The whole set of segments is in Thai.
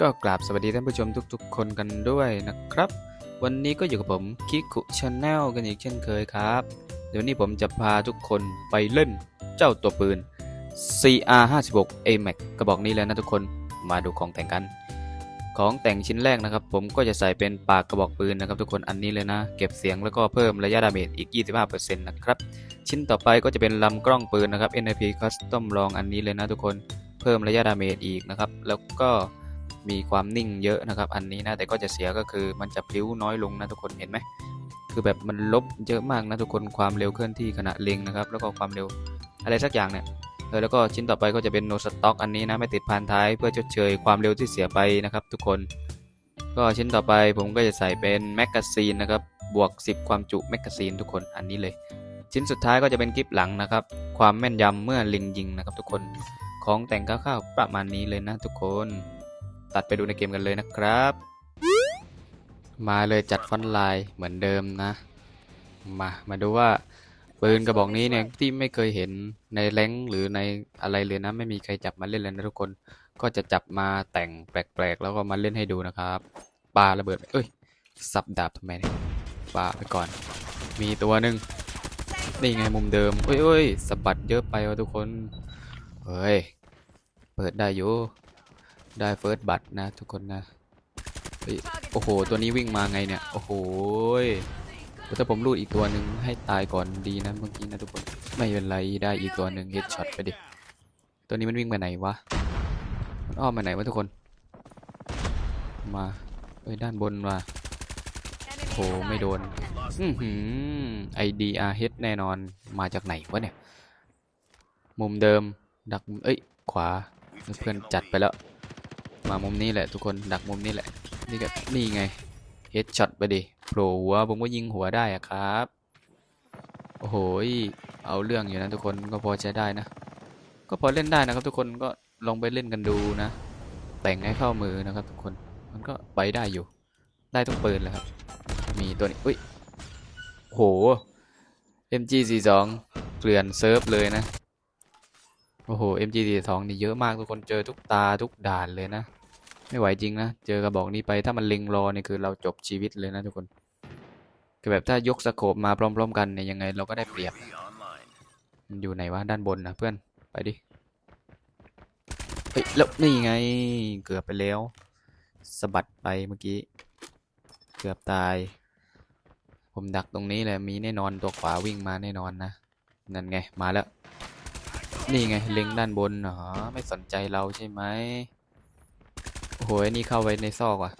ก็กราบสวัสดีท่านผู้ชมทุกๆ คนกันด้วยนะครับ วันนี้ก็อยู่กับผมคิคุชาแนลกันอีกเช่นเคยครับ เดี๋ยวนี้ผมจะพาทุกคนไปเล่นเจ้าตัวปืน CR56 AMAX กระบอกนี้แล้วนะทุกคนมาดูของแต่งกัน ของแต่งชิ้นแรกนะครับ ผมก็จะใส่เป็นปากกระบอกปืนนะครับ ทุกคนอันนี้เลยนะ เก็บเสียงแล้วก็เพิ่มระยะดาเมจอีก 25%นะครับชิ้นต่อไปก็จะเป็นลำกล้องปืนนะครับ NIP Custom ลองอันนี้เลยนะทุกคนเพิ่มระยะดาเมจอีกนะครับ แล้วก็ มีความนิ่งเยอะนะครับ อันนี้นะแต่ก็จะเสียก็คือมันจะพลิ้วน้อยลงนะทุกคนเห็นไหมคือแบบมันลบเยอะมากนะทุกคนความเร็วเคลื่อนที่ขณะเล็งนะครับ แล้วก็ความเร็วอะไรสักอย่างเนี่ยเออแล้วก็ชิ้นต่อไปก็จะเป็น no stock อันนี้นะไม่ติดพานท้ายเพื่อชดเชยความเร็วที่เสียไปนะครับ ทุกคน ก็ชิ้นต่อไปผมก็จะใส่เป็นแมกกาซีนนะครับบวก 10 ความจุแมกกาซีนทุกคนอันนี้เลย ชิ้นสุดท้ายก็จะเป็นกิฟหลังนะครับ ความแม่นยำเมื่อลิงยิงนะครับ ทุกคนของแต่งคร่าวๆประมาณนี้เลยนะทุกคน ตัดไปดูในเกมกันเลยนะครับ มาเลยจัดฟอนต์ไลน์เหมือนเดิมนะ มามาดูว่าปืนกระบอกนี้เนี่ยที่ไม่เคยเห็นในแรงหรือในอะไรเลยนะไม่มีใครจับมาเล่นเลยนะทุกคนก็จะจับมาแต่งแปลกๆ แล้วก็มาเล่นให้ดูนะครับปาระเบิดเอ้ยสับดาบทำไมเนี่ยปาไปก่อน มีตัวหนึ่งนี่ไงมุมเดิมเอ้ยเอ้ยสะบัดเยอะไปวะทุกคนเฮ้ยเปิดได้อยู่ ได้เฟิร์สบัตนะทุกคนนะเฮ้ยโอ้โห ตัวนี้วิ่งมาไงเนี่ย โอ้โหถ้าผมรูดอีกตัวหนึ่งให้ตายก่อนดีนะเมื่อกี้นะทุกคน ไม่เป็นไรได้อีกตัวหนึ่งเฮดช็อตไปดิ ตัวนี้มันวิ่งไปไหนวะ มันอ้อมไปไหนวะทุกคน มาเอ้ยด้านบนว่ะโอ้โหไม่โดน อือหือ IDRH แน่นอนมาจากไหนวะเนี่ย มุมเดิมดัก เอ้ย ขวา เพื่อนจัดไปแล้ว มามุมนี้แหละทุกคนดักมุมนี้แหละ นี่ก็นี่ไงเฮดช็อตไปดิโผล่หัวผมก็ยิงหัวได้อะครับ โอ้โหเอาเรื่องอยู่นะทุกคนก็พอใช้ได้นะ ก็พอเล่นได้นะครับ ทุกคนก็ลองไปเล่นกันดูนะ แต่งให้เข้ามือนะครับ ทุกคนมันก็ไปได้อยู่ ได้ทุกปืนเลยครับ มีตัวนี้อุ้ยโห MG42 เกลื่อนเซิร์ฟเลยนะ โอ้โห MG42 นี่เยอะมากทุกคนเจอทุกตาทุกด่านเลยนะ ไม่ไหวจริงนะ เจอกระบอกนี้ไปถ้ามันเล็งรอเนี่ยคือเราจบชีวิตเลยนะทุกคน คือแบบถ้ายกสโคปมาพร้อม ๆ กันเนี่ยยังไงเราก็ได้เปรียบ มันอยู่ไหนวะด้านบนนะเพื่อน ไปดิ เฮ้ยแล้วนี่ไงเกือบไปแล้วสะบัดไปเมื่อกี้ เกือบตาย ผมดักตรงนี้แหละมีแน่นอนตัวขวาวิ่งมาแน่นอนนะ นั่นไงมาแล้ว นี่ไงเล็งด้านบนเหรอไม่สนใจเราใช่ไหม โอ้โหไอ้นี่เข้าไปในซอกว่ะ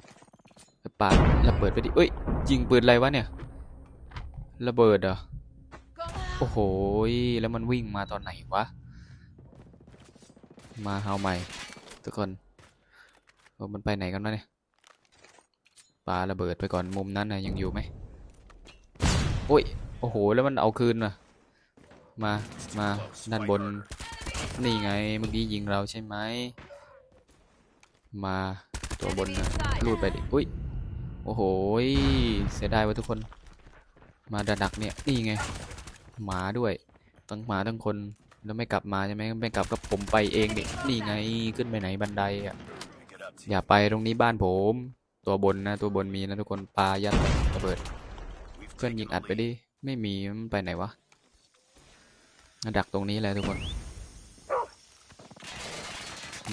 ปาดระเบิดไปดิเอ้ยยิงปืนอะไรวะเนี่ย ระเบิดเหรอ โอ้โห แล้วมันวิ่งมาตอนไหนวะ มาเฮาใหม่ ทุกคนโอ้มันไปไหนกันวะเนี่ยปาระเบิดไปก่อนมุมนั้นนะยังอยู่ไหมโอ้ย โอ้โห แล้วมันเอาคืนว่ะ มา มาด้านบน นี่ไง เมื่อกี้ยิงเราใช่ไหม มาตัวบนนะลูดไปดิอุ้ยโอ้โหยเสียดายว่ะทุกคน มาดักดักเนี่ยนี่ไงหมาด้วยทั้งหมาทั้งคนแล้วไม่กลับมาใช่ไหมไม่กลับก็ผมไปเองดินี่ไงขึ้นไปไหนบันไดอะอย่าไปตรงนี้บ้านผม ตัวบนนะตัวบนมีนะทุกคนปลายัดระเบิดเพื่อนยิงอัดไปดิไม่มีมันไปไหนวะดักตรงนี้แหละทุกคน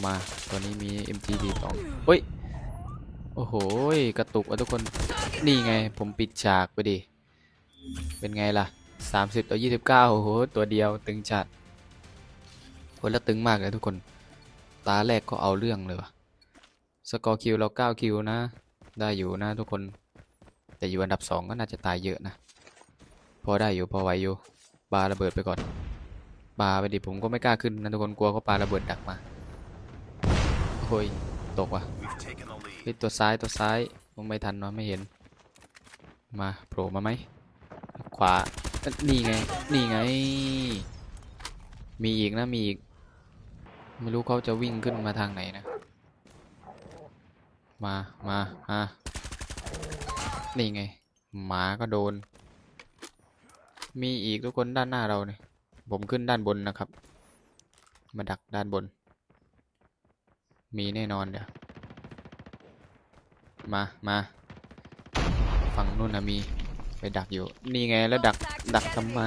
มา ตัวนี้มี MGD สองเฮ้ย โอ้โห กระตุกอะทุกคน นี่ไง ผมปิดฉากไปดิ เป็นไงล่ะ 30 ต่อ 29 โอ้โห ตัวเดียวตึงจัดคนละตึงมากเลยทุกคน ตาแรกก็เอาเรื่องเลยวะสกอร์คิวเรา 9 คิวนะ ได้อยู่นะทุกคน แต่อยู่อันดับ 2 ก็น่าจะตายเยอะนะ พอได้อยู่ พอไหวอยู่ปาระเบิดไปก่อนปาไปดิผมก็ไม่กล้าขึ้นนะทุกคน กลัวเขาปาระเบิดดักมา โอ้ยตกว่ะเฮ้ยตัวซ้ายตัวซ้ายมองไม่ทันเนาะไม่เห็น มาโผล่มาไหมขวา นี่ไง นี่ไง มีอีกนะมีอีก ไม่รู้เขาจะวิ่งขึ้นมาทางไหนนะ มา มามานี่ไง หมาก็โดน มีอีกทุกคนด้านหน้าเราเนี่ย ผมขึ้นด้านบนนะครับ มาดักด้านบน มีแน่นอนเดี๋ยวมา มาฝั่งนู่นนะมี ไปดักอยู่ นี่ไงแล้วดัก ดักทำไม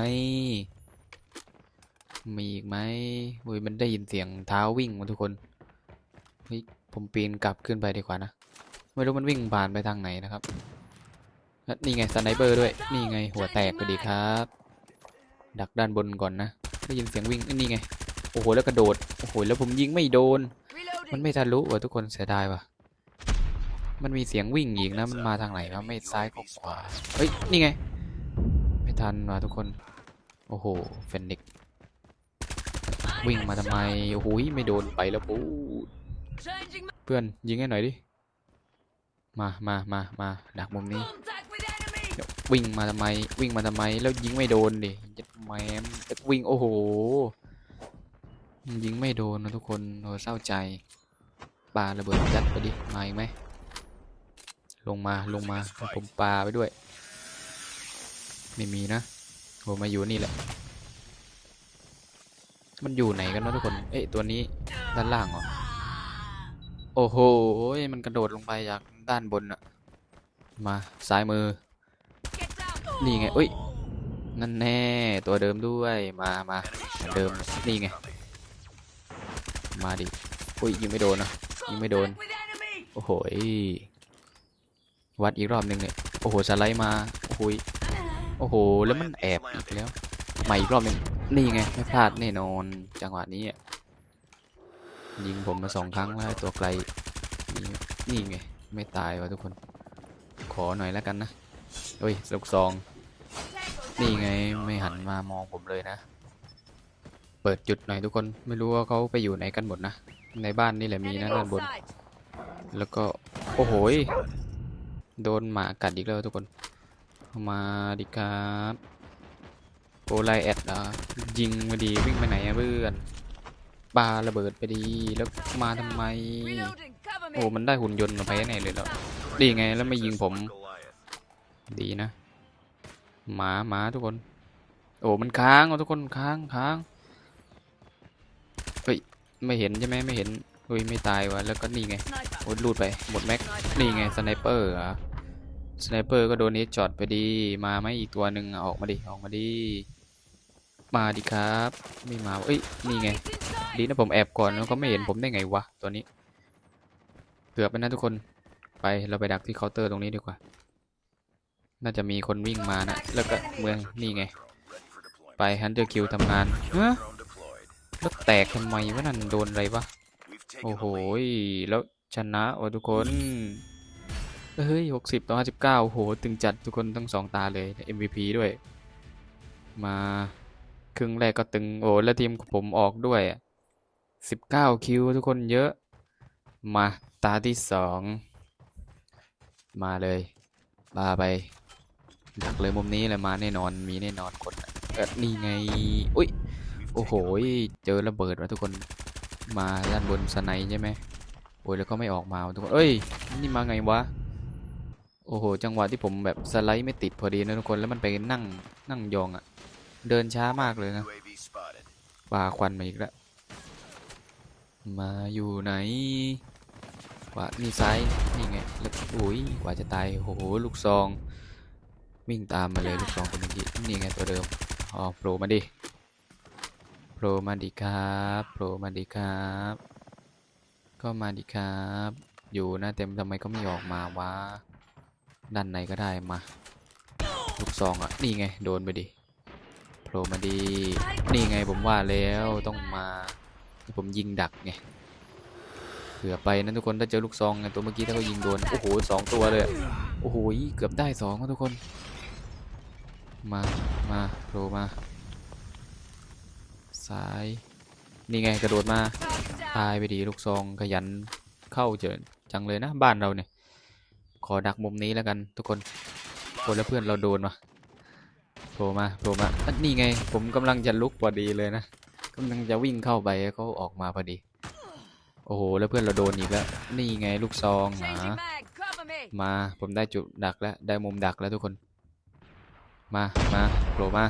มีอีกไหมอุ้ยมันได้ยินเสียงเท้าวิ่งมาทุกคน เฮ้ย ผมปีนกลับขึ้นไปดีกว่านะ ไม่รู้มันวิ่งผ่านไปทางไหนนะครับแล้วนี่ไงสไนเปอร์ด้วย นี่ไงหัวแตกพอดีครับ ดักด้านบนก่อนนะ ได้ยินเสียงวิ่ง นี่ไง โอ้โห แล้วกระโดด โอ้โห แล้วผมยิงไม่โดน มันไม่ทะลุว่ะทุกคนเสียดายว่ะ มันมีเสียงวิ่งอีกนะ มันมาทางไหนครับไม่ซ้ายก็ขวา เฮ้ย นี่ไง ไม่ทันว่ะทุกคน โอ้โห เฟนนิกซ์วิ่งมาทำไม โอ้โหไม่โดนไปแล้วปูดเพื่อนยิงให้หน่อยดิ มามามามาดักมุมนี้เดี๋ยววิ่งมาทำไม วิ่งมาทำไม แล้วยิงไม่โดนดิยัดแหมมแต่วิ่ง โอ้โหยิงไม่โดนนะทุกคนโอ้เศร้าใจ ปลาระเบิดยัดไปดิมาอีกไหมลงมาลงมาผมปลาไปด้วย ไม่มีนะโหมาอยู่นี่แหละ มันอยู่ไหนกันวะทุกคน เอ๊ะตัวนี้ด้านล่างเหรอโอ้โหมันกระโดดลงไปจากด้านบนอะมาซ้ายมือ นี่ไงเอ้ยนั่นแน่ตัวเดิมด้วยมามาเหมือนเดิมนี่ไงมาดิอุ้ยยิงไม่โดนนะ ยิงไม่โดน โอ้โหวัดอีกรอบหนึ่งเนี่ย โอ้โห สไลด์มาโอ้โหยโอ้โห แล้วมันแอบอีกแล้ว ใหม่อีกรอบหนึ่งนี่ไง ไม่พลาดแน่นอน จังหวะนี้ยิงผมมาสองครั้งแล้วตัวไกล นี่นี่ไง ไม่ตายวะทุกคน ขอหน่อยแล้วกันนะ เฮ้ยลูกซอง นี่ไง ไม่หันมามองผมเลยนะ เปิดจุดหน่อยทุกคนไม่รู้ว่าเขาไปอยู่ไหนกันหมดนะ ในบ้านนี่แหละมีนะด้านบน แล้วก็โอ้โหยโดนหมากัดอีกแล้วทุกคนเอามาดิครับโอไลแอดเหรอยิงมาดีวิ่งไปไหนอะเพื่อนปาระเบิดไปดีแล้วมาทำไมโอ้มันได้หุ่นยนต์มาไปไหนเลยแล้วดีไงแล้วไม่ยิงผม ดีนะหมาหมาทุกคน โอ้มันค้างอะทุกคนค้างค้างเฮ้ย ไม่เห็นใช่ไหมไม่เห็นเฮ้ยไม่ตายวะแล้วก็นี่ไงโอ้ยลูดไปหมดแม็กนี่ไงสไนเปอร์เหรอสไนเปอร์ก็โดนนี้จอดไปดีมาไหมอีกตัวหนึ่งอะออกมาดิออกมาดิมาดิครับไม่มาเอ้ยนี่ไงดีนะผมแอบก่อนแล้วก็ไม่เห็นผมได้ไงวะตัวนี้เกือบไปนะทุกคนไปเราไปดักที่เคาน์เตอร์ตรงนี้ดีกว่า น่าจะมีคนวิ่งมานะแล้วก็เมืองนี่ไง ไปฮันเตอร์คิวทำงานฮะ แล้วแตกทำไมวะนั่นโดนอะไรวะโอ้โหแล้วชนะวะทุกคนเฮ้ยหกสิบต่อห้าสิบเก้าโอ้โหตึงจัดทุกคนทั้งสองตาเลย MVP ด้วย มาครึ่งแรกก็ตึงโอ้แล้วทีมผมออกด้วยสิบเก้าคิวทุกคนเยอะ มาตาที่สองมาเลยปาไปดักเลยมุมนี้เลยมาแน่นอนมีแน่นอนคนเออนี่ไง อุ้ย โอ้โห เจอระเบิดว่ะทุกคน มาด้านบนสไนใช่ไหมโอ้ยแล้วก็ไม่ออกมาทุกคน เอ้ย นี่มาไงวะ โอ้โห จังหวะที่ผมแบบสไลด์ไม่ติดพอดีนะทุกคน แล้วมันไปนั่งนั่งยองอะ่ะ เดินช้ามากเลยนะปาควันมาอีกแล้ว มาอยู่ไหนวะนี่ซ้าย นี่ไงแล้วโอ้ย กว่าจะตาย โอ้โห ลูกซอง วิ่งตามมาเลยลูกซองคนเมื่อกี้นี่ไงตัวเดิมอ๋อโผล่มาดิ โผล่มาดิครับโผล่มาดิครับ ก็มาดิครับ อยู่หน้าเต็มทำไมก็ไม่ออกมาวะด้านในก็ได้มาลูกซองอะนี่ไงโดนไปดิโผล่มาดี นี่ไงผมว่าแล้วต้องมาผมยิงดักไงเผื่อไปนะทุกคนถ้าเจอลูกซองไงตัวเมื่อกี้ถ้าเขายิงโดนโอ้โหสองตัวเลยโอ้โหเกือบได้สองทุกคน มามาโผล่มา ซ้าย นี่ไงกระโดดมา ตายไปดีลูกซองขยันเข้าเจอจังเลยนะบ้านเราเนี่ย ขอดักมุมนี้แล้วกันทุกคนคนแล้วเพื่อนเราโดนวะโผล่มาโผล่มาอันนี่ไง ผมกำลังจะลุกพอดีเลยนะกำลังจะวิ่งเข้าไปเขาออกมาพอดี โอ้โหแล้วเพื่อนเราโดนอีกแล้วนี่ไงลูกซองหามาผมได้จุดดักแล้วได้มุมดักแล้วทุกคน มามาโผล่มา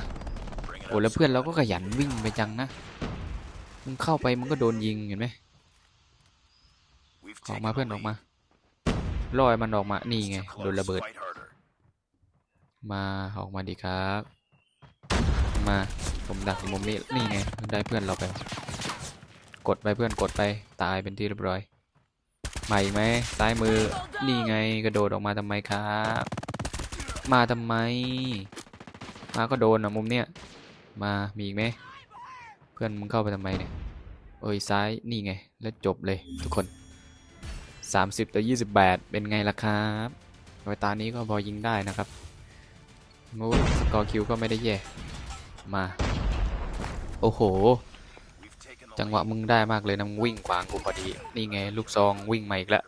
โอ้แล้วเพื่อนเราก็ขยันวิ่งไปจังนะ มึงเข้าไปมึงก็โดนยิงเห็นไหมออกมาเพื่อนออกมาลอยมันออกมา นี่ไง โดนระเบิด มาออกมาดีครับ มา ผมดักมุมนี้ นี่ไง ได้เพื่อนเราไป กดไปเพื่อนกดไป ตายเป็นที่เรียบร้อยมาอีกไหมซ้ายมือ นี่ไง กระโดดออกมาทำไมครับ มาทำไม มาก็โดนอะมุมเนี้ย มา มีอีกไหม เพื่อนมึงเข้าไปทำไมเนี่ย เอ้ยซ้าย นี่ไง แล้วจบเลยทุกคน 30ต่อ28 เป็นไงล่ะครับโดยตานี้ก็พอยิงได้นะครับโอ้ยสกอร์คิวก็ไม่ได้แย่ มา โอ้โห จังหวะมึงได้มากเลยนะมึงวิ่งขวางกูพอดี นี่ไง ลูกซองวิ่งมาอีกแล้ว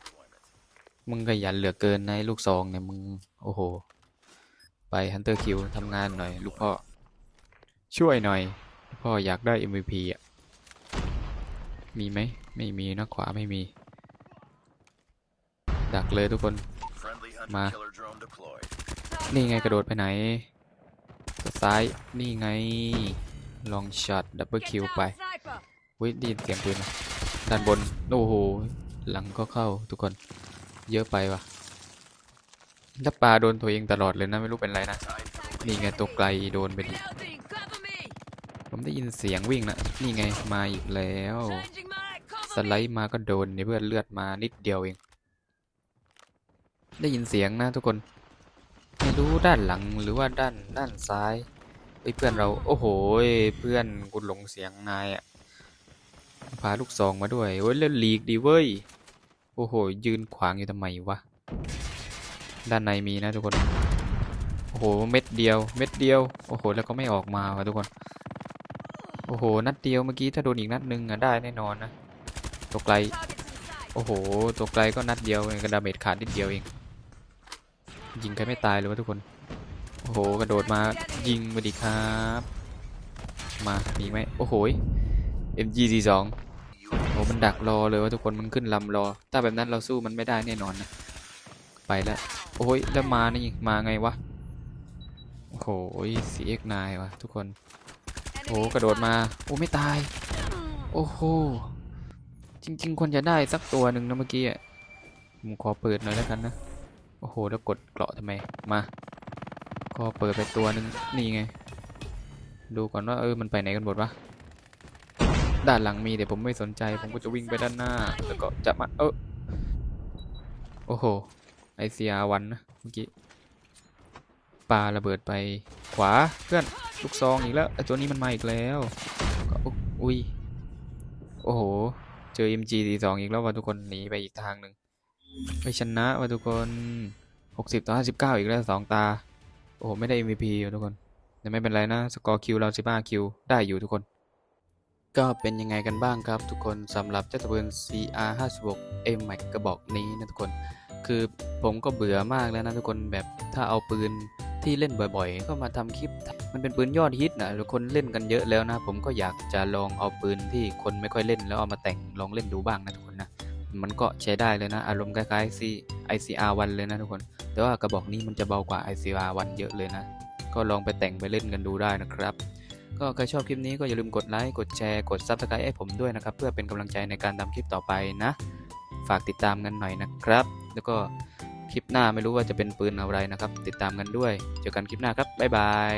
มึงขยันเหลือเกินในลูกซองเนี่ยมึง โอ้โห ไปฮันเตอร์คิวทำงานหน่อย ลูกพ่อ ช่วยหน่อย พ่ออยากได้ MVP อะ มีไหม ไม่มีนะขวาไม่มี ดักเลยทุกคน Friendly hunter Ma. killer drone deployed. นี่ไงกระโดดไปไหนซ้าย นี่ไง ลองช็อตดับเบิลคิวไปวิไดีนเสียงปืนะด้านบน โอ้โห หลังก็เข้าทุกคน เยอะไปว่ะถ้าปลาโดนตัวเองตลอดเลยนะ ไม่รู้เป็นไรนะ นี่ไงตัวไกลโดนไปดิ ได้ยินเสียงวิ่งนะนี่ไงมาอีกแล้ว สไลด์มาก็โดนนี่เพื่อนเลือดมานิดเดียวเอง ได้ยินเสียงนะทุกคน ไม่รู้ด้านหลังหรือว่าด้านด้านซ้ายเฮ้ยเพื่อนเรา โอ้โหยเพื่อนกูหลงเสียงนายอะพาลูกซองมาด้วย โอ้ยเล่นลีกดีเว้ย โอ้โห ยืนขวางอยู่ทำไมวะ ด้านในมีนะทุกคน โอ้โห เม็ดเดียว เม็ดเดียว โอ้โห แล้วก็ไม่ออกมาวะทุกคน โอ้โห นัดเดียวเมื่อกี้ถ้าโดนอีกนัดหนึงอะได้แน่นอนนะ ตัวไกล โอ้โห ตัวไกลก็นัดเดียวเองกระดาเมจขาดนิดเดียวเอง ยิงใครไม่ตายเลยวะทุกคน โอ้โห กระโดดมายิงมาดีครับ มามีไหมโอ้โห MG42 โอ้มันดักรอเลยวะทุกคน มันขึ้นลำรอ ถ้าแบบนั้นเราสู้มันไม่ได้แน่นอนนะ ไปแล้ว โอ้ย แล้วมานี่มาไงวะ โอ้โห CX9 วะทุกคน โอ้โหกระโดดมา โอ้ไม่ตาย โอ้โห จริง ๆควรจะได้สักตัวหนึ่งนะเมื่อกี้อะผมขอเปิดหน่อยแล้วกันนะ โอ้โห แล้วกดเกราะทำไม มาขอเปิดไปตัวหนึ่งนี่ไง ดูก่อนว่าเออ มันไปไหนกันหมดวะ ด้านหลังมีแต่ผมไม่สนใจ ผมก็จะวิ่งไปด้านหน้า แล้วก็จะมา เออ โอ้โห ไอซีอาวันนะเมื่อกี้ปาระเบิดไปขวาเพื่อน ลูกซองอีกแล้วไอตัวนี้มันมาอีกแล้วก็อุ๊ยโอ้โห เจอ MG42 อีกแล้วว่ะทุกคนหนีไปอีกทางหนึ่งไปชนะว่ะทุกคน60ต่อ59 อีกแล้วสองตา โอ้โห ไม่ได้ MVP ว่ะทุกคนแต่ไม่เป็นไรนะ สกอร์คิวเรา15คิวได้อยู่ทุกคน ก็เป็นยังไงกันบ้างครับทุกคนสำหรับเจ้าตะปืน CR56 M Max กระบอกนี้นะทุกคน คือผมก็เบื่อมากแล้วนะทุกคนแบบถ้าเอาปืน ที่เล่นบ่อยๆ ก็มาทำคลิป มันเป็นปืนยอดฮิตนะคนเล่นกันเยอะแล้วนะ ผมก็อยากจะลองเอาปืนที่คนไม่ค่อยเล่นแล้วเอามาแต่งลองเล่นดูบ้างนะทุกคนนะ มันก็ใช้ได้เลยนะ อารมณ์คล้ายๆ C ICR1 เลยนะทุกคน แต่ว่ากระบอกนี้มันจะเบากว่า ICR1 เยอะเลยนะ ก็ลองไปแต่งไปเล่นกันดูได้นะครับ ก็ใครชอบคลิปนี้ก็อย่าลืมกดไลค์กดแชร์กด Subscribe ให้ผมด้วยนะครับเพื่อเป็นกำลังใจในการทำคลิปต่อไปนะ ฝากติดตามกันหน่อยนะครับ แล้วก็ คลิปหน้าไม่รู้ว่าจะเป็นปืนอะไรนะครับ ติดตามกันด้วย เจอกันคลิปหน้าครับ บ๊ายบาย